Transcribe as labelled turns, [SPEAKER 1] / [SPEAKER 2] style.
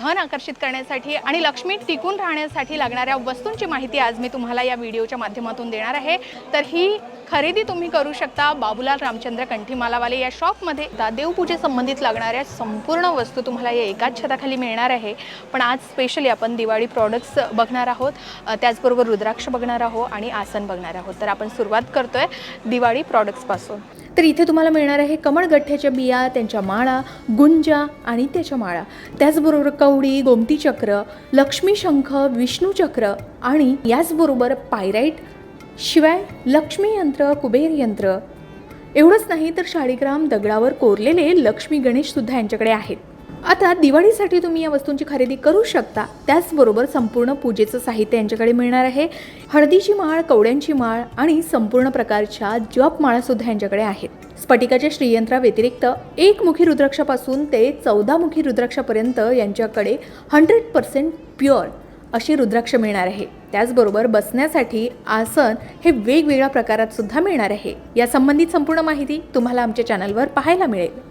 [SPEAKER 1] धन आकर्षित करण्यासाठी आणि लक्ष्मी टिकून राहण्यासाठी लागणाऱ्या वस्तूंची माहिती आज मी तुम्हाला या व्हिडिओच्या माध्यमातून देणार आहे. तर ही खरेदी तुम्ही करू शकता बाबूलाल रामचंद्र कंठीमालावाले. या शॉपमध्ये दा- देवपूजेसंबंधित लागणाऱ्या संपूर्ण वस्तू तुम्हाला या एकाच छताखाली मिळणार आहे. पण आज स्पेशली आपण दिवाळी प्रॉडक्ट्स बघणार आहोत. त्याचबरोबर रुद्राक्ष बघणार आहोत आणि आसन बघणार आहोत. तर आपण सुरुवात करतोय दिवाळी प्रॉडक्ट्सपासून तर इथे तुम्हाला मिळणार आहे कमळगठ्ठ्याच्या बिया त्यांच्या माळा गुंजा आणि त्याच्या माळा. त्याचबरोबर कवडी गोमती चक्र लक्ष्मी शंख विष्णू चक्र आणि याचबरोबर पायराईट शिवाय लक्ष्मी यंत्र कुबेर यंत्र. एवढंच नाही तर शाळीग्राम दगडावर कोरलेले लक्ष्मी गणेशसुद्धा यांच्याकडे आहेत. आता दिवाळीसाठी तुम्ही या वस्तूंची खरेदी करू शकता. त्याचबरोबर संपूर्ण पूजेचं साहित्य यांच्याकडे मिळणार आहे. हळदीची माळ कवड्यांची माळ आणि संपूर्ण प्रकारच्या जप माळासुद्धा यांच्याकडे आहेत. स्फटिकाच्या श्रीयंत्राव्यतिरिक्त एकमुखी रुद्राक्षापासून ते चौदामुखी रुद्राक्षापर्यंत यांच्याकडे हंड्रेड पर्सेंट प्युअर अशी रुद्राक्ष मिळणार आहे. त्याचबरोबर बसण्यासाठी आसन हे वेगवेगळ्या प्रकारात सुद्धा मिळणार आहे. या संबंधित संपूर्ण माहिती तुम्हाला आमच्या चॅनलवर पाहायला मिळेल.